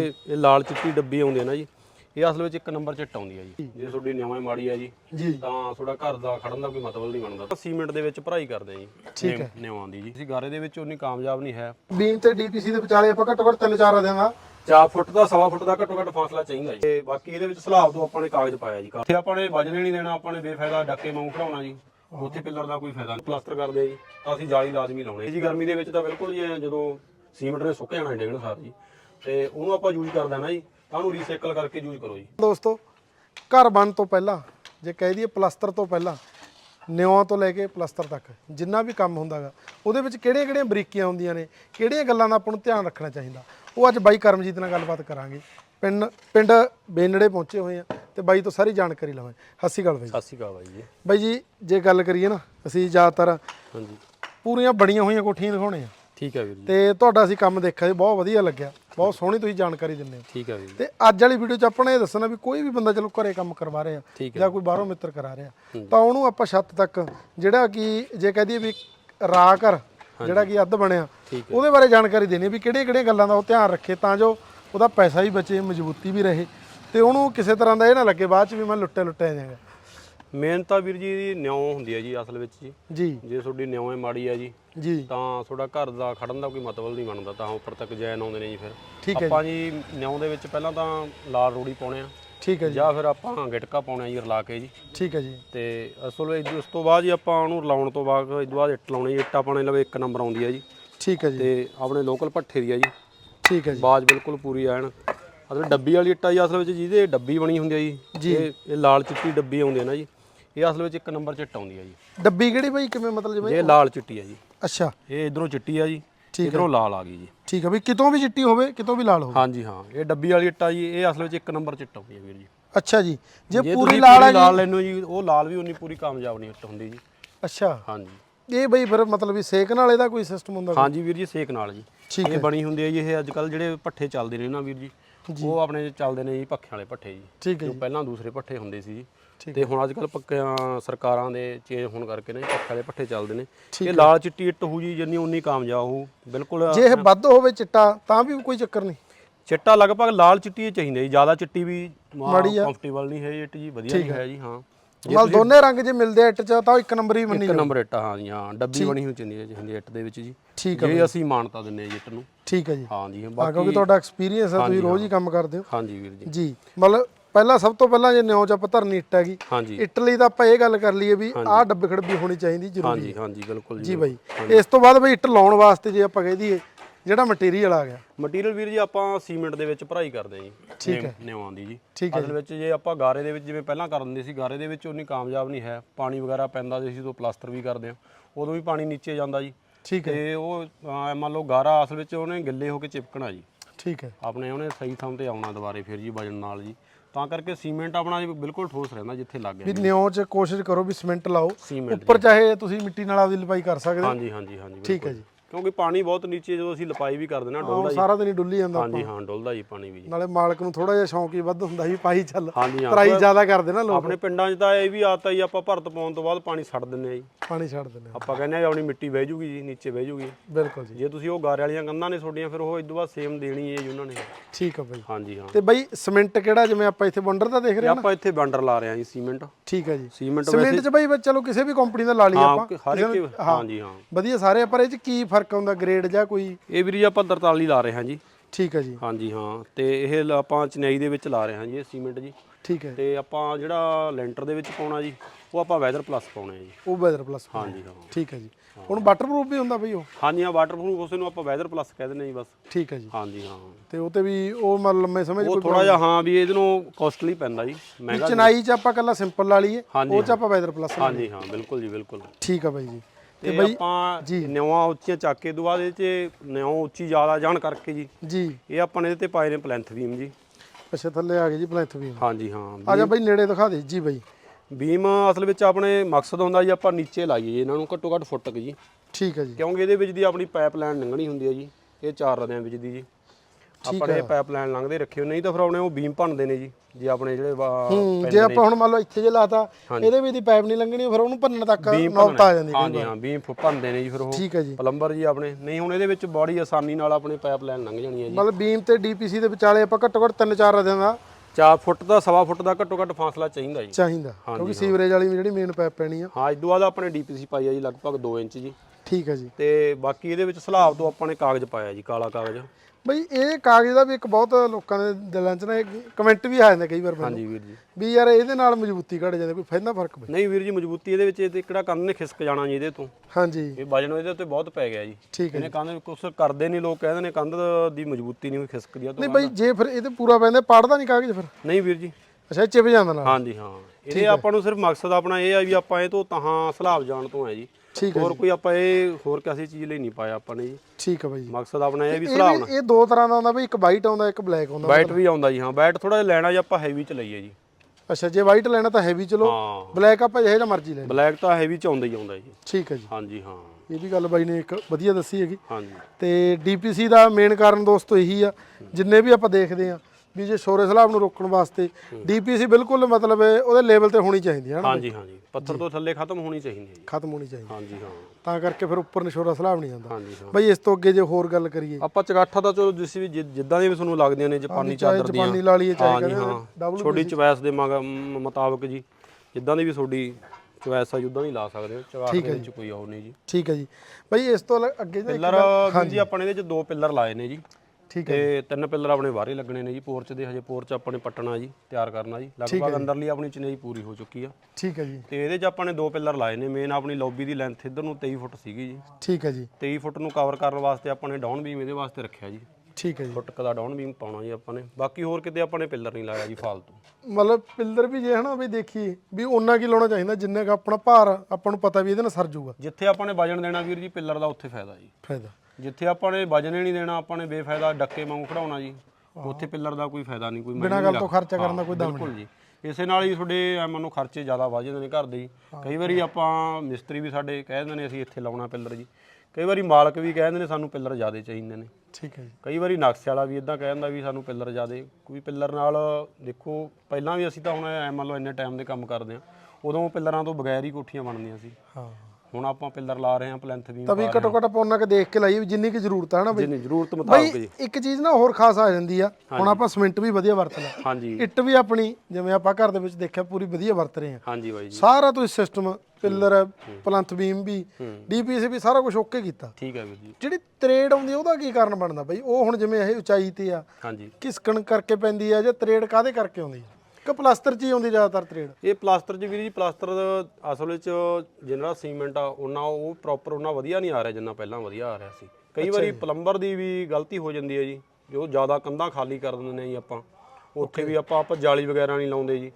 ਇਹ ਇਹ ਲਾਲ ਚਿੱਟੀ ਡੱਬੀ ਆਉਂਦੀ ਹੈ ਨਾ ਜੀ ਇਹ ਅਸਲ ਵਿੱਚ ਇੱਕ ਨੰਬਰ ਚਿੱਟ ਆਉਂਦੀ ਹੈ ਜੀ। ਜੇ ਤੁਹਾਡੀ ਨਿਆਵੇਂ ਮਾੜੀ ਹੈ ਜੀ ਤਾਂ ਤੁਹਾਡਾ ਘਰ ਦਾ ਖੜਨ ਦਾ ਕੋਈ ਮਤਲਬ ਨਹੀਂ ਬਣਦਾ। ਸੀਮੈਂਟ ਦੇ ਵਿੱਚ ਭਰਾਈ ਕਰਦੇ ਆ ਜੀ ਠੀਕ ਹੈ। ਨਿਆਵਾਂ ਦੀ ਜੀ। ਅਸੀਂ ਗਾਰੇ ਦੇ ਵਿੱਚ ਉਨੀ ਕਾਮਯਾਬ ਨਹੀਂ ਹੈ। ਬੀਮ ਤੇ ਡੀਪੀਸੀ ਦੇ ਵਿਚਾਲੇ ਆਪਾਂ ਘੱਟੋ ਘੱਟ 3-4 ਦੇਵਾਂਗਾ 4 ਫੁੱਟ ਦਾ ਸਵਾ ਫੁੱਟ ਦਾ ਘੱਟੋ ਘੱਟ ਫਾਸਲਾ ਚਾਹੀਦਾ ਜੀ। ਤੇ ਬਾਕੀ ਇਹਦੇ ਵਿੱਚ ਸਲਾਬ ਤੋਂ ਆਪਾਂ ਨੇ ਕਾਗਜ਼ ਪਾਇਆ ਜੀ। ਇੱਥੇ ਆਪਾਂ ਨੇ ਵਜਣੇ ਨਹੀਂ ਦੇਣਾ ਆਪਾਂ ਨੇ ਬੇਫਾਇਦਾ ਡੱਕੇ ਵਾਂਗੂ ਖੜਾਉਣਾ ਜੀ। ਉੱਥੇ ਪਿੱਲਰ ਦਾ ਕੋਈ ਫਾਇਦਾ ਨਹੀਂ। ਪਲਾਸਟਰ ਕਰਦੇ ਜੀ ਤਾਂ ਅਸੀਂ ਜਾਲੀ ਲਾਜ਼ਮੀ ਲਾਉਣੇ। ਜੀ ਗਰਮੀ ਦੇ ਵਿੱਚ ਤਾਂ ਬਿਲਕੁਲ ਜੀ ਜਦੋਂ ਸੀਮੈਂਟ ਨੇ ਸੁੱਕ ਜਾਣਾ ਡੇਗਣ ਸਾਰ ਜੀ। ਤੇ ਉਹਨੂੰ ਆਪਾਂ ਯੂਜ਼ ਕਰ ਦੇਣਾ ਜੀ। ਤਾਂ ਉਹਨੂੰ ਰੀਸਾਈਕਲ ਕਰਕੇ ਯੂਜ਼ ਕਰੋ ਜੀ। ਦੋਸਤੋ ਘਰ ਬਣਨ ਤੋਂ ਪਹਿਲਾਂ ਜੇ ਕਹਿ ਦਈਏ ਪਲਸਤਰ ਤੋਂ ਪਹਿਲਾਂ ਨਿਉਆਂ ਤੋਂ ਲੈ ਕੇ ਪਲਸਤਰ ਤੱਕ ਜਿੰਨਾ ਵੀ ਕੰਮ ਹੁੰਦਾਗਾ ਉਹਦੇ ਵਿੱਚ ਕਿਹੜੀਆਂ ਕਿਹੜੀਆਂ ਬਰੀਕੀਆਂ ਹੁੰਦੀਆਂ ਨੇ ਕਿਹੜੀਆਂ ਗੱਲਾਂ ਦਾ ਆਪਾਂ ਨੂੰ ਧਿਆਨ ਰੱਖਣਾ ਚਾਹੀਦਾ। ਉਹ ਅੱਜ ਬਾਈ ਕਰਮਜੀਤ ਨਾਲ ਗੱਲਬਾਤ ਕਰਾਂਗੇ। ਪਿੰਡ ਪਿੰਡ ਬੇਨੜੇ ਪਹੁੰਚੇ ਹੋਏ ਆ ਤੇ ਬਾਈ ਤੋਂ ਸਾਰੀ ਜਾਣਕਾਰੀ ਲਵਾਂਗੇ। ਸਤਿ ਸ਼੍ਰੀ ਅਕਾਲ ਬਾਈ ਸਤਿ ਸ਼੍ਰੀ ਅਕਾਲ ਬਾਈ ਜੀ। ਬਾਈ ਜੀ ਜੇ ਗੱਲ ਕਰੀਏ ਨਾ ਅਸੀਂ ਜ਼ਿਆਦਾਤਰ ਹਾਂਜੀ। ਪੂਰੀਆਂ ਬਣੀਆਂ ਹੋਈਆਂ ਕੋਠੀਆਂ ਦਿਖਾਉਣੇ ਆ। ਠੀਕ ਹੈ ਵੀਰ ਜੀ। ਤੇ ਤੁਹਾਡਾ ਅਸੀਂ ਕੰਮ ਦੇਖਿਆ ਜੀ ਬਹੁਤ ਵਧੀਆ ਲੱਗਿਆ। ਬਹੁਤ ਸੋਹਣੀ ਤੁਸੀਂ ਜਾਣਕਾਰੀ ਦਿੰਦੇ ਹੋ। ਠੀਕ ਹੈ ਵੀਰ ਜੀ। ਤੇ ਅੱਜ ਵਾਲੀ ਵੀਡੀਓ 'ਚ ਆਪਾਂ ਨੇ ਇਹ ਦੱਸਣਾ ਵੀ ਕੋਈ ਵੀ ਬੰਦਾ ਚਲੋ ਘਰੇ ਕੰਮ ਕਰਵਾ ਰਿਹਾ ਜਾਂ ਕੋਈ ਬਾਹਰੋਂ ਮਿੱਤਰ ਕਰਾ ਰਿਹਾ ਤਾਂ ਉਹਨੂੰ ਆਪਾਂ ਛੱਤ ਤੱਕ ਜਿਹੜਾ ਕਿ ਜੇ ਕਹਦੀਏ ਵੀ ਰਾ ਘਰ ਜਿਹੜਾ ਕਿ ਅੱਧ ਬਣਿਆ ਉਹਦੇ ਬਾਰੇ ਜਾਣਕਾਰੀ ਦੇਣੀ ਵੀ ਕਿਹੜੀਆਂ ਕਿਹੜੀਆਂ ਗੱਲਾਂ ਦਾ ਉਹ ਧਿਆਨ ਰੱਖੇ ਤਾਂ ਜੋ ਉਹਦਾ ਪੈਸਾ ਵੀ ਬਚੇ ਮਜ਼ਬੂਤੀ ਵੀ ਰਹੇ। ਤੇ ਉਹਨੂੰ ਕਿਸੇ ਤਰ੍ਹਾਂ ਦਾ ਇਹ ਨਾ ਲੱਗੇ ਬਾਅਦ 'ਚ ਵੀ ਮੈਂ ਲੁੱਟੇ ਲੁੱਟਿਆ ਜਾਵਾਂਗਾ ਮੇਨ ਤਾਂ ਵੀਰ ਜੀ ਨਿਉ ਹੁੰਦੀ ਹੈ ਜੀ ਅਸਲ ਵਿੱਚ ਜੀ। ਜੀ। ਜੇ ਤੁਹਾਡੀ ਨਿਉਵੇਂ ਮਾੜੀ ਹੈ ਜੀ ਜੀ। ਤਾਂ ਤੁਹਾਡਾ ਘਰ ਦਾ ਖੜਨ ਦਾ ਕੋਈ ਮਤਲਬ ਨਹੀਂ ਬਣਦਾ ਤਾਂ ਉੱਪਰ ਤੱਕ ਜੈਨ ਆਉਂਦੇ ਨੇ ਜੀ ਫਿਰ। ਠੀਕ ਹੈ ਆਪਾਂ ਜੀ ਨਿਉ ਦੇ ਵਿੱਚ ਪਹਿਲਾਂ ਤਾਂ ਲਾਲ ਰੋੜੀ ਪਾਉਣੇ ਆ। ਠੀਕ ਹੈ ਜੀ। ਜਾਂ ਫਿਰ ਆਪਾਂ ਗਿਟਕਾ ਪਾਉਣੇ ਆ ਜੀ ਰਲਾ ਕੇ ਜੀ। ਠੀਕ ਹੈ ਜੀ। ਤੇ ਅਸਲ ਵਿੱਚ ਉਸ ਤੋਂ ਬਾਅਦ ਜੀ ਆਪਾਂ ਉਹਨੂੰ ਰਲਾਉਣ ਤੋਂ ਬਾਅਦ ਇਸ ਤੋਂ ਬਾਅਦ ਇੱਟ ਲਾਉਣੀ ਇੱਟ ਆਪਣੇ ਲਵੇ ਇੱਕ ਨੰਬਰ ਆਉਂਦੀ ਹੈ ਜੀ। ਠੀਕ ਹੈ ਜੀ। ਤੇ ਆਪਣੇ ਲੋਕਲ ਭੱਠੇ ਦੀ ਹੈ ਜੀ। ਠੀਕ ਹੈ ਜੀ। ਬਾਜ ਬਿਲਕੁਲ ਪੂਰੀ ਐਨ। ਅਸਲ ਡੱਬੀ ਵਾਲੀ ਇੱਟਾ ਜੀ ਅਸਲ ਵਿੱਚ ਜਿਹਦੇ ਡੱਬੀ ਬਣੀ ਹੁੰਦੀ ਹੈ ਜੀ ਇਹ ਲਾਲ ਚਿੱਟੀ ਡੱਬੀ ਆਉਂਦੀ ਹੈ ਨਾ ਜੀ। ਇਹ ਅਸਲ ਵਿੱਚ ਇੱਕ ਨੰਬਰ ਚਿੱਟ ਆਉਂਦੀ ਹੈ ਜੀ। ਡੱਬੀ ਕਿਹੜੀ ਬਾਈ? ਕਿਵੇਂ ਮਤਲਬ ਜਿਵੇਂ ਇਹ ਲਾਲ ਚਿੱਟੀ ਹੈ ਜੀ। ਅੱਛਾ। ਇਹ ਇਧਰੋਂ ਚਿੱਟੀ ਆ ਜੀ ਇਧਰੋਂ ਲਾਲ ਆ ਗਈ ਜੀ। ਠੀਕ ਹੈ ਵੀ ਕਿਤੋਂ ਵੀ ਚਿੱਟੀ ਹੋਵੇ ਕਿਤੋਂ ਵੀ ਲਾਲ ਹੋਵੇ। ਹਾਂਜੀ ਹਾਂ ਇਹ ਡੱਬੀ ਵਾਲੀ ਇੱਟਾ ਜੀ ਇਹ ਅਸਲ ਵਿੱਚ ਇੱਕ ਨੰਬਰ ਚਿੱਟ ਆਉਂਦੀ ਹੈ ਵੀਰ ਜੀ। ਅੱਛਾ ਜੀ ਜੇ ਪੂਰੀ ਲਾਲ ਹੈ ਲਾਲ ਲੈਣੋ ਜੀ ਉਹ ਲਾਲ ਵੀ ਉਨੀ ਪੂਰੀ ਕਾਮਯਾਬ ਨਹੀਂ ਇੱਟ ਹੁੰਦੀ ਜੀ। ਅੱਛਾ। ਹਾਂਜੀ। ਇਹ ਬਈ ਫਿਰ ਮਤਲਬ ਵੀ ਸੇਕ ਨਾਲ ਇਹਦਾ ਕੋਈ ਸਿਸਟਮ ਹੁੰਦਾ ਹਾਂਜੀ ਵੀਰ ਜੀ ਸੇਕ ਨਾਲ ਜੀ। ਠੀਕ ਇਹ ਬਣੀ ਹੁੰਦੀ ਹੈ ਜੀ ਇਹ ਅੱਜ ਕੱਲ ਜਿਹੜੇ ਪੱਠੇ ਚੱਲਦੇ ਨੇ ਨਾ ਵੀਰ ਜੀ ਉਹ ਆਪਣੇ ਚੱਲਦੇ ਨੇ ਜੀ ਪੱਖਿਆਂ ਵਾਲੇ ਪੱਠੇ ਜੀ। ਠੀਕ ਹੈ ਜੋ। ਪਹਿਲਾਂ ਦੂਸਰੇ ਪੱਠੇ ਹੁੰਦੇ ਸੀ ਜੀ। ਤੇ ਹੁਣ ਅੱਜ ਕੱਲ ਪੱਕਿਆਂ ਸਰਕਾਰਾਂ ਦੇ ਚੇਂਜ ਹੋਣ ਕਰਕੇ ਨੇ ਪੱਖੇ ਵਾਲੇ ਪੱਠੇ ਚੱਲਦੇ ਨੇ। ਇਹ ਲਾਲ ਚਿੱਟੀ ਇੱਟ ਹੋ ਜੀ ਜਿੰਨੀ ਉਨੀ ਕਾਮਯਾਬ ਹੋ ਬਿਲਕੁਲ ਜੇ ਇਹ ਵੱਧ ਹੋਵੇ ਚਿੱਟਾ ਤਾਂ ਵੀ ਕੋਈ ਚੱਕਰ ਨਹੀਂ। ਚਿੱਟਾ ਲਗਭਗ ਲਾਲ ਚਿੱਟੀ ਹੀ ਚਾਹੀਦਾ ਜੀ ਜ਼ਿਆਦਾ ਚਿੱਟੀ ਵੀ। ਕੰਫਰਟੇਬਲ ਨਹੀਂ ਹੈ ਇੱਟ ਜੀ ਵਧੀਆ ਨਹੀਂ ਹੈ। ਜੀ ਹਾਂ। ਮਤਲਬ ਦੋਨੇ ਰੰਗ ਜੇ ਮਿਲਦੇ ਇੱਟ 'ਚ ਤਾਂ ਇੱਕ ਨੰਬਰ ਹੀ ਮੰਨੀ ਇੱਕ ਨੰਬਰ ਇੱਟ ਹਾਂ ਜੀ ਹਾਂ ਡੱਬੀ ਬਣੀ ਹੋਈ ਚਾਹੀਦੀ ਹੈ ਜੀ ਹੁੰਦੀ ਇੱਟ ਦੇ ਵਿੱਚ ਜੀ। ਠੀਕ ਜੇ ਅਸੀਂ ਮਾਨਤਾ ਦਿੰਨੇ ਜੀ ਇੱਟ ਨੂੰ। ਠੀਕ ਹੈ ਜੀ। ਹਾਂ ਜੀ ਹਾਂ ਬਾਕੀ ਕਿਉਂਕਿ ਤੁਹਾਡਾ ਐਕਸਪੀਰੀਅੰਸ ਹੈ ਤੁਸੀਂ ਰੋਜ਼ ਹੀ ਕੰਮ ਕਰਦੇ ਹੋ। ਹਾਂਜੀ ਵੀਰ ਜੀ। ਜੀ ਮਤਲਬ ਪਹਿਲਾਂ ਸਭ ਤੋਂ ਪਹਿਲਾਂ ਜੇ ਨਿਉ ਚ ਆਪਾਂ ਧਰਨੀ ਇੱਟ ਹੈਗੀ ਹਾਂਜੀ। ਇੱਟ ਲਈ ਤਾਂ ਆਪਾਂ ਇਹ ਗੱਲ ਕਰ ਲਈਏ ਵੀ ਆਹ ਡੱਬੇ ਖੜਬੀ ਹੋਣੀ ਚਾਹੀਦੀ ਜ਼ਰੂਰੀ ਹਾਂਜੀ ਹਾਂਜੀ ਬਿਲਕੁਲ ਜੀ ਬਾਈ। ਇਸ ਤੋਂ ਬਾਅਦ ਬਈ ਇੱਟ ਲਾਉਣ ਵਾਸਤੇ ਜੇ ਆਪਾਂ ਕਹਿ ਦਈਏ ਜਿਹੜਾ ਮਟੀਰੀਅਲ ਆ ਗਿਆ। ਮਟੀਰੀਅਲ ਵੀਰ ਜੀ ਆਪਾਂ ਸੀਮੈਂਟ ਦੇ ਵਿੱਚ ਭਰਾਈ ਕਰਦੇ ਜੀ ਠੀਕ ਹੈ। ਨਿਵਾਂ ਦੀ ਜੀ। ਅਸਲ ਵਿੱਚ ਜੇ ਆਪਾਂ ਗਾਰੇ ਦੇ ਵਿੱਚ ਜਿਵੇਂ ਪਹਿਲਾਂ ਕਰ ਦਿੰਦੇ ਸੀ ਗਾਰੇ ਦੇ ਵਿੱਚ ਉਨੀ ਕਾਮਯਾਬ ਨਹੀਂ ਹੈ ਪਾਣੀ ਵਗੈਰਾ ਪੈਂਦਾ ਜੇ ਅਸੀਂ ਤੋਂ ਪਲਾਸਟਰ ਵੀ ਕਰਦੇ ਹਾਂ ਉਦੋਂ ਵੀ ਪਾਣੀ ਨੀਚੇ ਜਾਂਦਾ ਜੀ। ਠੀਕ ਹੈ। ਤੇ ਉਹ ਮੰਨ ਲਓ ਗਾਰਾ ਅਸਲ ਵਿੱਚ ਉਹਨੇ ਗਿੱਲੇ ਹੋ ਕੇ ਚਿਪਕਣਾ ਜੀ। ਠੀਕ ਹੈ। ਆਪਣੇ ਉਹਨੇ ਸਹੀ ਥਾਂ ਤੇ ਆਉਣਾ ਦੁਬਾਰੇ ਫਿਰ ਜੀ ਵਜਨ ਨਾਲ ਜੀ। ਤਾਂ ਕਰਕੇ ਸੀਮੈਂਟ ਆਪਣਾ ਬਿਲਕੁਲ ਠੋਸ ਰਹਿੰਦਾ ਜਿੱਥੇ ਲੱਗ ਵੀ ਗਿਆ ਨਿਉ ਚ ਕੋਸ਼ਿਸ਼ ਕਰੋ ਵੀ ਸੀਮੈਂਟ ਲਾਓ। ਸੀਮੈਂਟ ਉੱਪਰ ਚਾਹੇ ਤੁਸੀਂ ਮਿੱਟੀ ਨਾਲ ਆਪਦੀ ਲਪਾਈ ਕਰ ਸਕਦੇ ਹੋ। ਹਾਂਜੀ ਹਾਂਜੀ ਹਾਂਜੀ ਠੀਕ ਹੈ ਜੀ। ਕਿਉਂਕਿ ਪਾਣੀ ਬਹੁਤ ਨੀਚੇ ਜਦੋਂ ਅਸੀਂ ਲਪਾਈ ਵੀ ਕਰਦੇ ਨਾ ਉਹ ਡੋਲਦਾ ਜੀ। ਸਾਰਾ ਦਿਨ ਹੀ ਡੁੱਲੀ ਜਾਂਦਾ ਹਾਂਜੀ ਹਾਂ ਡੋਲਦਾ ਜੀ ਪਾਣੀ ਵੀ ਜੀ। ਨਾਲੇ ਮਾਲਕ ਨੂੰ ਥੋੜਾ ਜਿਹਾ ਸ਼ੌਂਕ ਹੀ ਵੱਧ ਹੁੰਦਾ ਸੀ ਪਾਈ ਚੱਲ ਤਰਾਈ ਜ਼ਿਆਦਾ ਕਰਦੇ ਨਾ ਲੋਕ। ਆਪਣੇ ਪਿੰਡਾਂ 'ਚ ਤਾਂ ਇਹ ਵੀ ਆਦਤ ਆ ਜੀ ਆਪਾਂ ਭਰਤ ਪਾਉਣ ਤੋਂ ਬਾਅਦ ਪਾਣੀ ਛੱਡ ਦਿੰਨੇ ਆ ਜੀ। ਪਾਣੀ ਛੱਡ ਦਿੰਦੇ ਆ। ਆਪਾਂ ਕਹਿੰਦੇ ਆ ਆਪਣੀ ਮਿੱਟੀ ਬਹਿ ਜੂਗੀ ਜੀ ਨੀਚੇ ਬਹਿ ਜੂਗੀ। ਬਿਲਕੁਲ ਜੀ। ਜੇ ਤੁਸੀਂ ਉਹ ਗਾਰੇ ਵਾਲੀਆਂ ਕੰਧਾਂ ਨੇ ਤੁਹਾਡੀਆਂ ਫਿਰ ਉਹ ਇਸ ਤੋਂ ਬਾਅਦ ਸੇਮ ਦੇਣੀ ਹੈ ਜੀ ਉਹਨਾਂ ਨੇ। ਠੀਕ ਆ ਬਾਈ ਹਾਂਜੀ ਹਾਂ। ਤੇ ਬਾਈ ਸੀਮੈਂਟ ਕਿਹੜਾ ਜਿਵੇਂ ਆਪਾਂ ਇੱਥੇ ਬੰਡਰ ਦਾ ਦੇਖ ਰਹੇ ਹਾਂ ਆਪਾਂ ਇੱਥੇ ਬੰਡਰ ਲਾ ਰਹੇ ਹਾਂ ਜੀ ਸੀਮੈਂਟ। ਠੀਕ ਹੈ ਜੀ। ਸੀਮੈਂਟ ਸੀਮੈਂਟ ਚ ਬਾਈ ਚਲੋ ਕਿਸੇ ਵੀ ਕੰਪਨੀ ਦਾ ਲਾ ਲਈਏ ਹਾਂ ਆਪਾਂ। ਹਾਂਜੀ ਹਾਂ। ਵਧੀਆ ਸਾਰੇ ਆ, ਪਰ ਇਹ ਚ ਕੀ ਫ਼ਰਕ ਆਉਂਦਾ ਗ੍ਰੇਡ ਜਾਂ ਕੋਈ? ਇਹ ਵੀਰ ਜੀ ਆਪਾਂ 43 ਲਾ ਰਹੇ ਹਾਂ ਜੀ। ਠੀਕ ਹੈ ਜੀ। ਹਾਂਜੀ ਹਾਂ। ਤੇ ਇਹ ਲ- ਆਪਾਂ ਚਨਈ ਦੇ ਵਿੱਚ ਲਾ ਰਹੇ ਹਾਂ ਜੀ ਇਹ ਸੀਮੈਂਟ ਜੀ। ਠੀਕ ਹੈ। ਤੇ ਆਪਾਂ ਜਿਹੜਾ ਲੈਂਟਰ ਦੇ ਵਿੱਚ ਪਾਉਣਾ ਜੀ ਉਹ ਆਪਾਂ ਵੈਦਰ ਪਲੱਸ ਪਾਉਣਾ ਹੈ ਜੀ। ਉਹ ਵੈਦਰ ਪਲੱਸ ਹਾਂਜੀ ਹਾਂ। ਠੀਕ ਹੈ ਜੀ। ਹੁਣ ਵਾਟਰਪ੍ਰੂਫ ਵੀ ਹੁੰਦਾ ਬਈ ਉਹ? ਹਾਂਜੀ ਹਾਂ ਵਾਟਰਪ੍ਰੂਫ ਉਸੇ ਨੂੰ ਆਪਾਂ ਵੈਦਰ ਪਲੱਸ ਕਹਿ ਦਿੰਦੇ ਜੀ ਬਸ। ਠੀਕ ਹੈ ਜੀ। ਹਾਂਜੀ ਹਾਂ। ਤੇ ਉਹ ਤੇ ਵੀ ਉਹ ਮਤਲਬ ਲੰਮੇ ਸਮੇਂ ਚ ਉਹ ਥੋੜਾ ਜਿਹਾ ਹਾਂ ਵੀ ਇਹਦੇ ਨੂੰ ਕਾਸਟਲੀ ਪੈਂਦਾ ਜੀ ਮਹਿੰਗਾ ਚਨਾਈ ਚ ਆਪਾਂ ਕੱਲਾ ਸਿੰਪਲ ਲਾ ਲਈਏ ਹਾਂਜੀ, ਉਹ ਚ ਆਪਾਂ ਵੈਦਰ ਪਲੱਸ ਹਾਂਜੀ ਹਾਂ ਬਿਲਕੁਲ ਜੀ ਬਿਲਕੁਲ। ਠੀਕ ਆ ਬਾਈ ਜੀ। ਤੇ ਆਪਾਂ ਨਿਉਆਂ ਉੱਚੀਆਂ ਚੱਕ ਕੇ ਤੋਂ ਬਾਅਦ ਇਹ ਚ ਨਿਉਂ ਉੱਚੀ ਜ਼ਿਆਦਾ ਜਾਣ ਕਰਕੇ ਜੀ। ਜੀ। ਇਹ ਆਪਾਂ ਨੇ ਇਹਦੇ ਤੇ ਪਾਏ ਨੇ ਪਲੈਂਥ ਬੀਮ ਜੀ। ਅੱਛਾ ਥੱਲੇ ਆ ਗਏ ਜੀ ਪਲੈਥ ਵੀ ਹਾਂਜੀ ਹਾਂ। ਆ ਜਾ ਬਾਈ ਨੇੜੇ ਦਿਖਾ ਦੇ ਜੀ ਬਾਈ। ਬੀਮ ਅਸਲ ਵਿੱਚ ਆਪਣੇ ਮਕਸਦ ਹੁੰਦਾ ਜੀ ਆਪਾਂ ਨੀਚੇ ਲਾਈਏ ਇਹਨਾਂ ਨੂੰ ਘੱਟੋ ਘੱਟ ਫੁੱਟ ਜੀ। ਠੀਕ ਹੈ ਜੀ। ਕਿਉਂਕਿ ਇਹਦੇ ਵਿੱਚ ਦੀ ਆਪਣੀ ਪਾਈਪ ਲਾਈਨ ਲੰਘਣੀ ਹੁੰਦੀ ਹੈ ਜੀ ਇਹ ਚਾਰ ਰਦਿਆਂ ਵਿੱਚ ਦੀ ਜੀ। ਆਪਣੇ ਇਹ ਪਾਈਪਲਾਈਨ ਲੰਘਦੇ ਰੱਖਿਓ ਨਹੀਂ ਤਾਂ ਫਿਰ ਆਪਣੇ ਉਹ ਬੀਮ ਭੰਨਦੇ ਨੇ ਜੀ ਜੇ ਆਪਣੇ ਜਿਹੜੇ ਜੇ। ਆਪਾਂ ਹੁਣ ਮੰਨ ਲਓ ਇੱਥੇ ਜੇ ਲਾਤਾ ਇਹਦੇ ਵੀ ਦੀ ਪਾਈਪ ਨਹੀਂ ਲੰਘਣੀ ਫਿਰ ਉਹਨੂੰ ਭੰਨਣ ਤੱਕ ਨੌਬਤ ਆ ਜਾਂਦੀ ਹਾਂਜੀ ਹਾਂ ਬੀਮ ਭੰਨਦੇ ਨੇ ਜੀ ਫਿਰ ਉਹ। ਠੀਕ ਹੈ ਜੀ। ਪਲੰਬਰ ਜੀ ਆਪਣੇ। ਨਹੀਂ ਹੁਣ ਇਹਦੇ ਵਿੱਚ ਬੜੀ ਆਸਾਨੀ ਨਾਲ ਆਪਣੇ ਪਾਈਪਲਾਈਨ ਲੰਘ ਜਾਣੀ ਹੈ ਜੀ। ਮਤਲਬ ਬੀਮ ਤੇ ਡੀਪੀਸੀ ਦੇ ਵਿਚਾਲੇ ਆਪਾਂ ਘੱਟੋ ਘੱਟ 3-4 ਰਦਿਆਂ ਦਾ 4 ਫੁੱਟ ਦਾ ਸਵਾ ਫੁੱਟ ਦਾ ਘੱਟੋ ਘੱਟ ਫਾਸਲਾ ਚਾਹੀਦਾ ਜੀ। ਚਾਹੀਦਾ ਕਿਉਂਕਿ ਸੀਵਰੇਜ ਵਾਲੀ ਜਿਹੜੀ ਮੇਨ ਪਾਈਪ ਪੈਣੀ ਆ। ਹਾਂ ਇਸ ਤੋਂ ਬਾਅਦ ਆਪਣੇ ਡੀਪੀਸੀ ਪਾਈ ਆ ਜੀ ਲਗਭਗ 2 ਇੰਚ ਜੀ। ਠੀਕ ਹੈ ਜੀ। ਤੇ ਬਾਕੀ ਇਹਦੇ ਵਿੱਚ ਸਲਾਬ ਤੋਂ ਆਪਾਂ ਨੇ ਕਾਗਜ਼ ਪਾਇਆ ਜੀ ਕਾਲਾ ਕਾਗਜ਼। ਬਈ ਇਹ ਕਾਗਜ਼ ਦਾ ਵੀ ਇੱਕ ਬਹੁਤ ਲੋਕਾਂ ਦੇ ਦਿਲਾਂ 'ਚ ਨਾ ਕਮੈਂਟ ਵੀ ਆ ਜਾਂਦਾ ਕਈ ਵਾਰ ਹਾਂਜੀ ਵੀਰ ਜੀ। ਵੀ ਯਾਰ ਇਹਦੇ ਨਾਲ ਮਜ਼ਬੂਤੀ ਘਟ ਜਾਂਦੀ ਕੋਈ ਫਾਇਦਾ ਫ਼ਰਕ ਪਏ। ਨਹੀਂ ਵੀਰ ਜੀ ਮਜ਼ਬੂਤੀ ਇਹਦੇ ਵਿੱਚ ਇਹ ਤੇ ਕਿਹੜਾ ਕੰਨ ਨੇ ਖਿਸਕ ਜਾਣਾ ਜੀ ਇਹਦੇ ਤੋਂ। ਹਾਂਜੀ। ਇਹ ਵਜਨ ਇਹਦੇ ਉੱਤੇ ਬਹੁਤ ਪੈ ਗਿਆ ਜੀ। ਠੀਕ ਹੈ ਇਹਨੇ ਕੰਧ ਕੁਛ ਕਰਦੇ ਨਹੀਂ ਲੋਕ ਕਹਿੰਦੇ ਨੇ ਕੰਧ ਦੀ ਮਜ਼ਬੂਤੀ ਨਹੀਂ ਖਿਸਕਦੀ ਆ ਤੋਂ ਨਹੀਂ ਬਈ ਜੇ ਫਿਰ ਇਹਦੇ ਪੂਰਾ ਪੈਂਦਾ ਪੜਦਾ ਨਹੀਂ ਕਾਗਜ਼ ਫਿਰ? ਨਹੀਂ ਵੀਰ ਜੀ। ਅੱਛਾ ਇਹ ਚਿਪ ਜਾਂਦਾ ਨਾਲ। ਹਾਂਜੀ ਹਾਂ। ਇਹਦੇ ਆਪਾਂ ਨੂੰ ਸਿਰਫ ਮਕਸਦ ਆਪਣਾ ਇਹ ਆ ਵੀ ਆਪਾਂ ਇਹ ਤੋਂ ਤਹਾਂ ਸਲਾਬ ਜਾਣ ਤੋਂ ਹੈ ਜੀ। ਠੀਕ ਹੈ ਹੋਰ ਕੋਈ ਆਪਾਂ ਇਹ ਹੋਰ ਕਿਸੇ ਚੀਜ਼ ਲਈ ਨਹੀਂ ਪਾਇਆ ਆਪਾਂ ਨੇ ਜੀ। ਠੀਕ ਹੈ ਬਾਈ ਜੀ। ਮਕਸਦ ਆਪਣਾ ਇਹ ਵੀ ਵੀ ਇਹ ਦੋ ਤਰ੍ਹਾਂ ਦਾ ਆਉਂਦਾ ਬਈ ਇੱਕ ਵਾਈਟ ਆਉਂਦਾ ਇੱਕ ਬਲੈਕ ਆਉਂਦਾ ਬੈਟ ਵੀ ਆਉਂਦਾ ਜੀ ਹਾਂ ਬੈਟ ਥੋੜਾ ਜਿਹਾ ਲੈਣਾ ਜੀ ਆਪਾਂ ਹੈਵੀ ਚ ਲਈਏ ਜੀ। ਅੱਛਾ ਜੇ ਵਾਈਟ ਲੈਣਾ ਤਾਂ ਹੈਵੀ ਚਲੋ। ਬਲੈਕ ਆਪਾਂ ਜਿਹੜਾ ਮਰਜ਼ੀ ਲੈ। ਬਲੈਕ ਤਾਂ ਹੈਵੀ ਚ ਆਉਂਦਾ ਹੀ ਆਉਂਦਾ ਜੀ। ਠੀਕ ਹੈ ਜੀ। ਹਾਂਜੀ ਹਾਂ। ਇਹ ਵੀ ਗੱਲ ਬਾਈ ਨੇ ਇੱਕ ਵਧੀਆ ਦੱਸੀ ਹੈਗੀ। ਹਾਂਜੀ। ਤੇ ਡੀਪੀਸੀ ਦਾ ਮੇਨ ਕਾਰਨ ਦੋਸਤੋ ਇਹੀ ਆ ਜਿੰਨੇ ਵੀ ਆਪਾਂ ਦੇਖਦੇ ਆ ਵੀ ਜੇ ਸ਼ੋਰੇ ਸਲਾਬ ਨੂੰ ਰੋਕਣ ਵਾਸਤੇ ਡੀਪੀਸੀ ਬਿਲਕੁਲ ਮਤਲਬ ਉਹਦੇ ਲੈਵਲ ਤੇ ਹੋਣੀ ਚਾਹੀਦੀ ਹੈ ਹਾਂਜੀ ਹਾਂਜੀ। ਪੱਥਰ ਤੋਂ ਥੱਲੇ ਖਤਮ ਹੋਣੀ ਚਾਹੀਦੀ ਹੈ ਜੀ। ਖਤਮ ਹੋਣੀ ਚਾਹੀਦੀ ਹਾਂਜੀ ਹਾਂ। ਤਾਂ ਕਰਕੇ ਫਿਰ ਉੱਪਰ ਨਸ਼ੋਰਾ ਸਲਾਬ ਨਹੀਂ ਜਾਂਦਾ ਹਾਂਜੀ ਹਾਂ। ਬਈ ਇਸ ਤੋਂ ਅੱਗੇ ਜੇ ਹੋਰ ਗੱਲ ਕਰੀਏ। ਆਪਾਂ ਚਗਾਠਾ ਤਾਂ ਚਲੋ ਜਿਸ ਵੀ ਜਿੱਦਾਂ ਦੀ ਵੀ ਤੁਹਾਨੂੰ ਲੱਗਦੀਆਂ ਨੇ ਜਾਪਾਨੀ ਚਾਦਰ ਦੀਆਂ। ਜਪਾਨੀ ਲਾ ਲਈਏ ਚਾਹੇ ਹਾਂਜੀ ਕਹਿੰਦੇ ਹਾਂ। ਛੋਟੀ ਚੁਆਇਸ ਦੇ ਮੁਤਾਬਕ ਜੀ ਜਿੱਦਾਂ ਦੀ ਵੀ ਤੁਹਾਡੀ ਚੁਆਇਸ ਆ ਉਦਾਂ ਦੀ ਲਾ ਸਕਦੇ ਹੋ। ਚਗਾਠ ਦੇ ਵਿੱਚ ਕੋਈ ਉਹ ਨਹੀਂ ਜੀ। ਠੀਕ ਹੈ ਜੀ। ਬਈ ਇਸ ਤੋਂ ਅੱਗੇ ਜੇ ਪਿੱਲਰ ਵੀਰ ਜੀ ਆਪਾਂ ਇਹਦੇ ਚ ਦੋ ਪਿੱਲਰ ਲਾਏ ਨੇ ਜੀ। ਠੀਕ ਹੈ ਤੇ ਤਿੰਨ ਪਿੱਲਰ ਆਪਣੇ ਬਾਹਰੇ ਲੱਗਣੇ ਨੇ ਜੀ ਪੋਰਚ ਦੇ ਹਜੇ ਪੋਰਚ ਆਪਾਂ ਨੇ ਪੱਟਣਾ ਜੀ ਤਿਆਰ ਕਰਨਾ ਜੀ। ਲਗਭਗ ਅੰਦਰਲੀ ਆਪਣੀ ਚਨਈ ਪੂਰੀ ਹੋ ਚੁੱਕੀ ਆ। ਠੀਕ ਹੈ ਜੀ। ਤੇ ਇਹਦੇ ਚ ਆਪਾਂ ਨੇ ਦੋ ਪਿੱਲਰ ਲਾਏ ਨੇ ਮੇਨ ਆਪਣੀ ਲੌਬੀ ਦੀ ਲੈਂਥ ਇੱਧਰ ਨੂੰ 23 ਫੁੱਟ ਸੀਗੀ ਜੀ। ਠੀਕ ਹੈ ਜੀ। 23 ਫੁੱਟ ਨੂੰ ਕਵਰ ਕਰਨ ਵਾਸਤੇ ਆਪਾਂ ਨੇ ਡਾਊਨ ਬੀਮ ਇਹਦੇ ਵਾਸਤੇ ਰੱਖਿਆ ਜੀ। ਠੀਕ ਹੈ ਜੀ। ਫੁੱਟ ਦਾ ਡਾਊਨ ਬੀਮ ਪਾਉਣਾ ਜੀ ਆਪਾਂ ਨੇ। ਬਾਕੀ ਹੋਰ ਕਿਤੇ ਆਪਾਂ ਨੇ ਪਿੱਲਰ ਨਹੀਂ ਲਾਇਆ ਜੀ ਫਾਲਤੂ। ਮਤਲਬ ਪਿੱਲਰ ਵੀ ਜੇ ਹਨਾ ਵੀ ਦੇਖੀਏ ਵੀ ਉਹਨਾਂ ਕੀ ਲਾਉਣਾ ਚਾਹੀਦਾ ਜਿੰਨੇ ਕ ਆਪਣਾ ਭਾਰ ਆਪਾਂ ਨੂੰ ਪਤਾ ਵੀ ਇਹਦੇ ਨਾਲ ਸਰ ਜਾਊਗਾ। ਜਿੱਥੇ ਆਪਾਂ ਨੇ ਵਜਨ ਦੇਣਾ ਵੀਰ ਜੀ ਪਿੱਲਰ ਦਾ ਉੱਥੇ ਫਾਇਦਾ ਜੀ। ਫਾਇਦਾ। ਜਿੱਥੇ ਆਪਾਂ ਨੇ ਵਜਨ ਹੀ ਨਹੀਂ ਦੇਣਾ ਆਪਾਂ ਨੇ ਬੇਫਾਇਦਾ ਡੱਕੇ ਵਾਂਗੂ ਖੜਾਉਣਾ ਜੀ। ਉੱਥੇ ਪਿੱਲਰ ਦਾ ਕੋਈ ਫਾਇਦਾ ਨਹੀਂ ਕੋਈ ਬਿਨਾਂ ਗੱਲ ਤੋਂ ਖਰਚਾ ਕਰਨ ਦਾ ਕੋਈ ਦਮ ਬਿਲਕੁਲ ਜੀ। ਇਸੇ ਨਾਲ ਹੀ ਤੁਹਾਡੇ ਐ ਮੰਨੋ ਖਰਚੇ ਜ਼ਿਆਦਾ ਵਧ ਜਾਂਦੇ ਨੇ ਘਰ ਦੇ ਜੀ। ਕਈ ਵਾਰੀ ਆਪਾਂ ਮਿਸਤਰੀ ਵੀ ਸਾਡੇ ਕਹਿ ਦਿੰਦੇ ਨੇ ਅਸੀਂ ਇੱਥੇ ਲਾਉਣਾ ਪਿੱਲਰ ਜੀ। ਕਈ ਵਾਰੀ ਮਾਲਕ ਵੀ ਕਹਿ ਦਿੰਦੇ ਨੇ ਸਾਨੂੰ ਪਿੱਲਰ ਜ਼ਿਆਦਾ ਚਾਹੀਦੇ ਨੇ। ਠੀਕ ਹੈ ਜੀ। ਕਈ ਵਾਰੀ ਨਕਸ਼ੇ ਵਾਲਾ ਵੀ ਇਦਾਂ ਕਹਿ ਦਿੰਦਾ ਵੀ ਸਾਨੂੰ ਪਿੱਲਰ ਜ਼ਿਆਦੇ। ਕੋਈ ਪਿੱਲਰ ਨਾਲ ਦੇਖੋ ਪਹਿਲਾਂ ਵੀ ਅਸੀਂ ਤਾਂ ਹੁਣ ਐ ਮੰਨ ਲਓ ਇੰਨੇ ਟਾਈਮ ਦੇ ਕੰਮ ਕਰਦੇ ਆ ਉਦੋਂ ਪਿੱਲਰਾਂ ਤੋਂ ਬਗੈਰ ਹੀ ਕੋਠੀਆਂ ਬਣਦੀਆਂ ਸੀ। ਹਾਂ। ਹੁਣ ਆਪਾਂ ਪਿੱਲਰ ਲਾ ਰਹੇ ਹਾਂ ਪਲੈਂਥ ਵੀ ਤਾਂ ਵੀ ਘਟੋ ਘਟ ਉਹਨਾਂ ਕੇ ਦੇਖ ਕੇ ਲਾਈਏ ਵੀ ਜਿੰਨੀ ਕੀ ਜ਼ਰੂਰਤ ਹੈ ਨਾ ਬਈ? ਜਿੰਨੀ ਜ਼ਰੂਰਤ ਮੁਤਾਬਕ ਜੀ। ਇੱਕ ਚੀਜ਼ ਨਾ ਹੋਰ ਖਾਸ ਆ ਜਾਂਦੀ ਆ। ਹੁਣ ਆਪਾਂ ਸੀਮੈਂਟ ਵੀ ਵਧੀਆ ਵਰਤ ਲਿਆ। ਹਾਂਜੀ। ਇੱਟ ਵੀ ਆਪਣੀ ਜਿਵੇਂ ਆਪਾਂ ਘਰ ਦੇ ਵਿੱਚ ਦੇਖਿਆ ਪੂਰੀ ਵਧੀਆ ਵਰਤ ਰਹੇ ਆ ਹਾਂਜੀ ਬਾਈ ਜੀ। ਸਾਰਾ ਤੁਸੀਂ ਸਿਸਟਮ ਪਿੱਲਰ ਪਲੰਥ ਬੀਮ ਵੀ ਡੀਪੀਸੀ ਵੀ ਸਾਰਾ ਕੁਝ ਓਕੇ ਕੀਤਾ। ਠੀਕ ਹੈ ਵੀਰ ਜੀ। ਜਿਹੜੀ ਤਰੇੜ ਆਉਂਦੀ ਉਹਦਾ ਕੀ ਕਾਰਨ ਬਣਦਾ ਬਈ? ਉਹ ਹੁਣ ਜਿਵੇਂ ਇਹ ਉਚਾਈ ਤੇ ਆ ਹਾਂਜੀ। ਕਿਸਕਣ ਕਰਕੇ ਪੈਂਦੀ ਆ ਜਾਂ ਤਰੇੜ ਕਾਦੇ ਕਰਕੇ ਆਉਂਦੀ ਆ? ਕਿ ਪਲਾਸਟਰ 'ਚ ਹੀ ਆਉਂਦੀ ਜ਼ਿਆਦਾਤਰ ਤਰੇੜ? ਇਹ ਪਲਾਸਟਰ ਚ ਵੀਰ ਜੀ ਪਲਾਸਟਰ ਅਸਲ ਵਿੱਚ ਜਿਹੜਾ ਸੀਮੈਂਟ ਆ ਉਹਨਾਂ ਉਹ ਪ੍ਰੋਪਰ ਉਹਨਾਂ ਵਧੀਆ ਨਹੀਂ ਆ ਰਿਹਾ ਜਿੰਨਾ ਪਹਿਲਾਂ ਵਧੀਆ ਆ ਰਿਹਾ ਸੀ। ਕਈ ਵਾਰੀ ਪਲੰਬਰ ਦੀ ਵੀ ਗਲਤੀ ਹੋ ਜਾਂਦੀ ਹੈ ਜੀ ਜੋ ਜ਼ਿਆਦਾ ਕੰਧਾਂ ਖਾਲੀ ਕਰ ਦਿੰਦੇ ਨੇ ਜੀ ਆਪਾਂ। ਉੱਥੇ ਵੀ ਆਪਾਂ ਆਪਾਂ ਜਾਲੀ ਵਗੈਰਾ ਨਹੀਂ ਲਾਉਂਦੇ ਜੀ।